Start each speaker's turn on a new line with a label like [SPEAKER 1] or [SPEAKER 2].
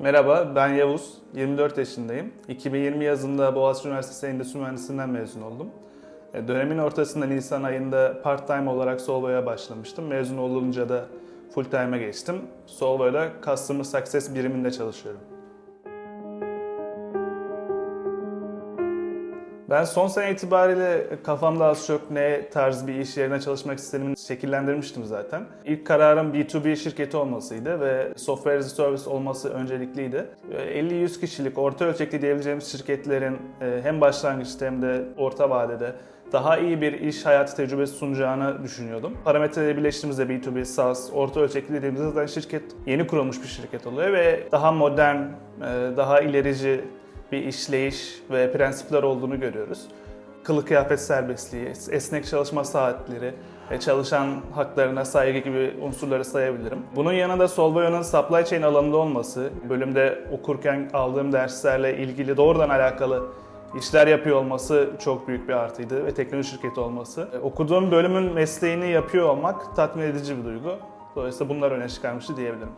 [SPEAKER 1] Merhaba, ben Yavuz. 24 yaşındayım. 2020 yazında Boğaziçi Üniversitesi Endüstri Mühendisliğinden mezun oldum. E, Dönemin ortasında Nisan ayında part-time olarak Solvo'ya başlamıştım. Mezun olunca da full-time'e geçtim. Solvo'yla Customer Success biriminde çalışıyorum. Ben son sene itibariyle kafamda az çok ne tarz bir iş yerine çalışmak istediğimi şekillendirmiştim zaten. İlk kararım B2B şirketi olmasıydı ve software as a service olması öncelikliydi. 50-100 kişilik orta ölçekli diyebileceğimiz şirketlerin e, hem başlangıçta hem de orta vadede daha iyi bir iş hayatı tecrübesi sunacağını düşünüyordum. Parametreleri birleştirdiğimizde B2B, SaaS, orta ölçekli dediğimizde zaten şirket yeni kurulmuş bir şirket oluyor ve daha modern, e, daha ilerici bir işleyiş ve prensipler olduğunu görüyoruz. Kılık kıyafet serbestliği, esnek çalışma saatleri, ve çalışan haklarına saygı gibi unsurları sayabilirim. Bunun yanında Solvaya'nın supply chain alanında olması, bölümde okurken aldığım derslerle ilgili doğrudan alakalı işler yapıyor olması çok büyük bir artıydı ve teknoloji şirketi olması. E, Okuduğum bölümün mesleğini yapıyor olmak tatmin edici bir duygu. Dolayısıyla bunlar öne çıkarmıştı diyebilirim.